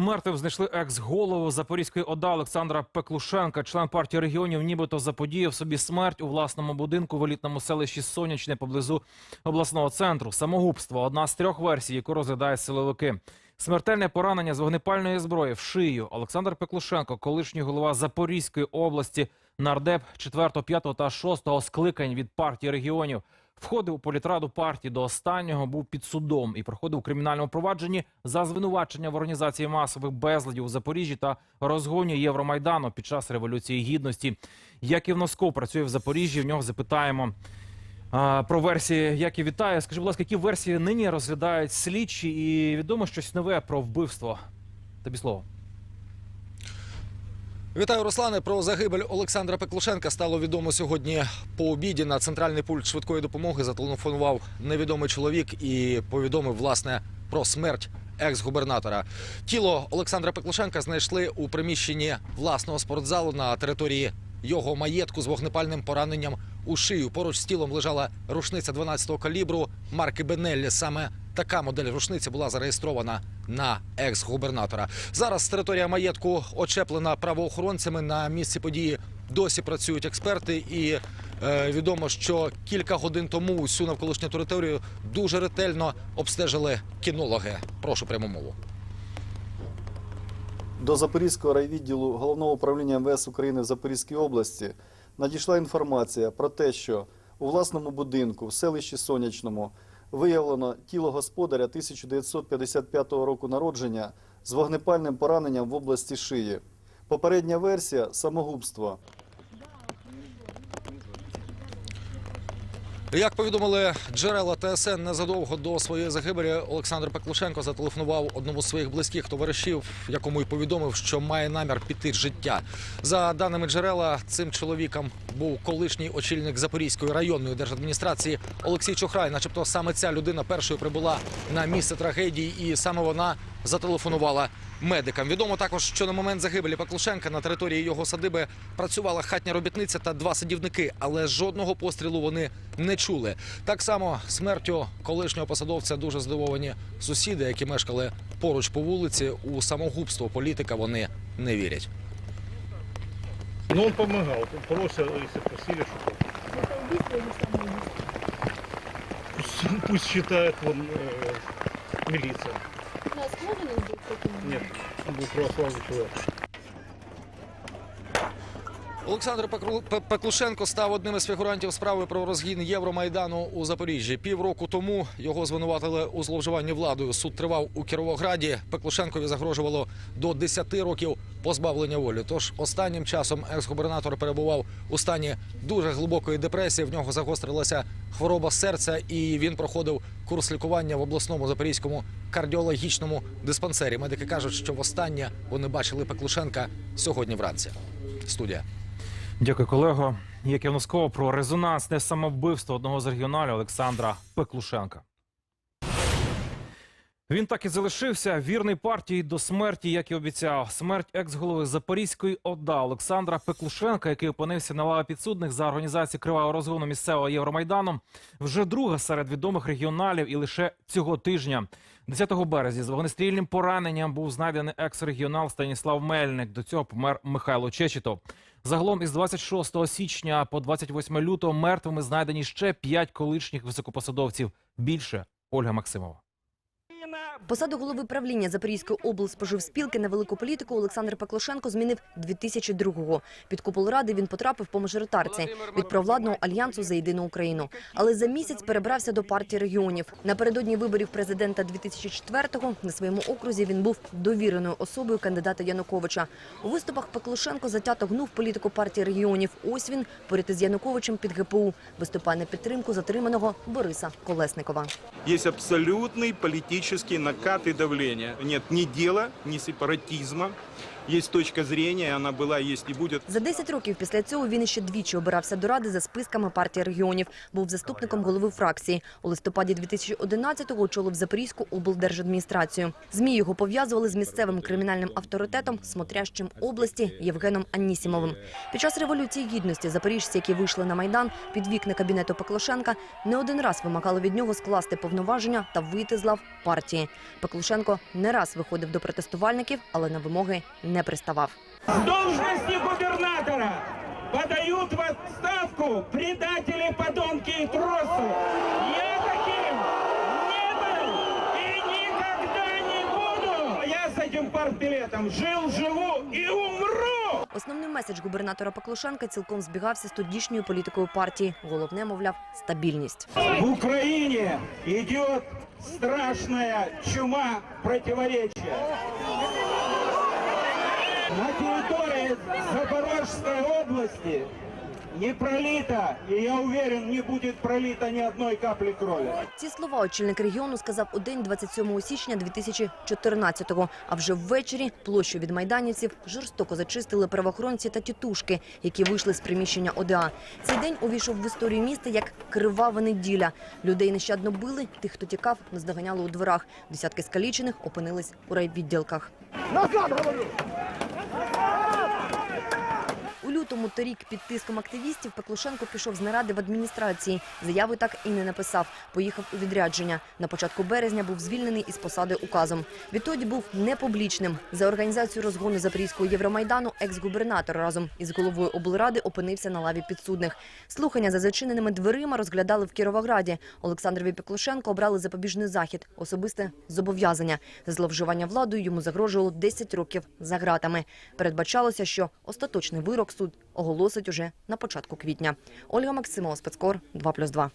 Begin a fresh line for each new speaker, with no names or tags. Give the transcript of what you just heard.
Мертвим знайшли екс-голову Запорізької ОДА Олександра Пеклушенка. Член партії регіонів нібито заподіяв собі смерть у власному будинку в елітному селищі Сонячне поблизу обласного центру. Самогубство одна з трьох версій, яку розглядають силовики. Смертельне поранення з вогнепальної зброї в шию. Олександр Пеклушенко, колишній голова Запорізької області, нардеп 4, 5 та 6 скликань від партії регіонів. Входив у політраду партії до останнього, був під судом і проходив у кримінальному провадженні за звинувачення в організації масових безладів у Запоріжжі та розгоні Євромайдану під час революції гідності. Яків Носков працює в Запоріжжі. В нього запитаємо а, про версії. Як і вітаю. Скажи, будь ласка, які версії нині розглядають слідчі, і відомо щось нове про вбивство? Тобі слово.
Вітаю, Руслане. Про загибель Олександра Пеклушенка стало відомо сьогодні по обіді. На центральний пульт швидкої допомоги зателефонував невідомий чоловік і повідомив власне про смерть екс-губернатора. Тіло Олександра Пеклушенка знайшли у приміщенні власного спортзалу на території його маєтку з вогнепальним пораненням у шию. Поруч з тілом лежала рушниця 12-го калібру марки Бенеллі. Саме така модель рушниці була зареєстрована на екс-губернатора. Зараз територія маєтку очеплена правоохоронцями. На місці події досі працюють експерти, і е, відомо, що кілька годин тому усю навколишню територію дуже ретельно обстежили кінологи. Прошу пряму мову.
До Запорізького райвідділу Головного управління МВС України в Запорізькій області надійшла інформація про те, що у власному будинку в селищі Сонячному виявлено тіло господаря 1955 року народження з вогнепальним пораненням в області шиї. Попередня версія самогубство.
Як повідомили джерела ТСН незадовго до своєї загибелі, Олександр Пеклушенко зателефонував одному з своїх близьких товаришів, якому й повідомив, що має намір піти з життя. За даними джерела, цим чоловіком був колишній очільник Запорізької районної держадміністрації Олексій Чухрай. Начебто саме ця людина першою прибула на місце трагедії, і саме вона зателефонувала медикам. Відомо також, що на момент загибелі Пеклушенка на території його садиби працювала хатня робітниця та два садівники, але жодного пострілу вони не чули. Так само смертю колишнього посадовця дуже здивовані сусіди, які мешкали поруч по вулиці. У самогубство політика вони не вірять.
Ну, он помогал. Он Просто, если просили, что пусть, пусть считает вон э.
Ну, а склонен он был к такому?
Нет, православный человек.
Олександр Пеклушенко став одним із фігурантів справи про розгін Євромайдану у Запоріжжі. Півроку тому його звинуватили у зловживанні владою. Суд тривав у Кіровограді. Пеклушенкові загрожувало до 10 років позбавлення волі. Тож останнім часом екс-губернатор перебував у стані дуже глибокої депресії. В нього загострилася хвороба серця, і він проходив курс лікування в обласному запорізькому кардіологічному диспансері. Медики кажуть, що востаннє вони бачили Пеклушенка сьогодні вранці. Студія.
Дякую, колего. Яків Носков про резонансне самовбивство одного з регіоналів Олександра Пеклушенка. Він так і залишився вірний партії до смерті, як і обіцяв. Смерть екс-голови Запорізької ОДА Олександра Пеклушенка, який опинився на лаві підсудних за організацію кривавого розгону місцевого Євромайдану, вже друга серед відомих регіоналів і лише цього тижня. 10 березня з вогнестрільним пораненням був знайдений екс-регіонал Станіслав Мельник. До цього помер Михайло Чечетов. Загалом із 26 січня по 28 лютого мертвими знайдені ще п'ять колишніх високопосадовців. Більше Ольга Максимова.
Посаду голови правління Запорізької облспоживспілки на велику політику Олександр Пеклошенко змінив 2002-го. Під купол ради він потрапив по мажоритарці від провладного альянсу за єдину Україну. Але за місяць перебрався до партії регіонів. Напередодні виборів президента 2004-го на своєму окрузі він був довіреною особою кандидата Януковича. У виступах Пеклошенко затято гнув політику партії регіонів. Ось він поряд із Януковичем під ГПУ виступає на підтримку затриманого Бориса Колесникова.
Есть абсолютный политический накат и. Нет ни дела, ни сепаратизма. Есть точка зрения, она была, есть и будет.
За 10 років після цього він іще двічі обирався до ради за списками партії регіонів. Був заступником голови фракції. У листопаді 2011-го очолив Запорізьку облдержадміністрацію. ЗМІ його пов'язували з місцевим кримінальним авторитетом, смотрящим області Євгеном Аннісімовим. Під час революції гідності запоріжці, які вийшли на майдан під вікна кабінету Пеклушенка, не один раз вимагали від нього скласти повноваження та вийти з лав партії. Пеклушенко не раз виходив до протестувальників, але на вимоги не приставав.
С должности губернатора подают в отставку предатели, подонки и тросы. Я таким не был и никогда не буду. Я с этим партбилетом жил, живу и умру.
Основний меседж губернатора Пеклушенка цілком збігався з тодішньою політикою партії. Головне, мовляв, стабільність.
В Украине идет страшная чума противоречия. На территории Запорожской области не пролито, и я уверен, не будет пролито ни одной капли крови.
Ці слова очільник регіону сказав у день 27 січня 2014-го. А вже ввечері площу від майданівців жорстоко зачистили правоохоронці та тітушки, які вийшли з приміщення ОДА. Цей день увійшов в історію міста як кривава неділя. Людей нещадно били, тих, хто тікав, наздоганяли у дворах. Десятки скалічених опинились у райвідділках. У лютому торік під тиском активістів Пеклушенко пішов з наради в адміністрації. Заяви так і не написав. Поїхав у відрядження. На початку березня був звільнений із посади указом. Відтоді був непублічним. За організацію розгону Запорізького Євромайдану екс-губернатор разом із головою облради опинився на лаві підсудних. Слухання за зачиненими дверима розглядали в Кіровограді. Олександрові Пеклушенко обрали запобіжний захід, особисте зобов'язання. За зловживання владою йому загрожувало 10 років за ґратами. Передбачалося, що остаточний вирок суд оголосить уже на початку квітня. Ольга Максимова, спецкор 2+,2.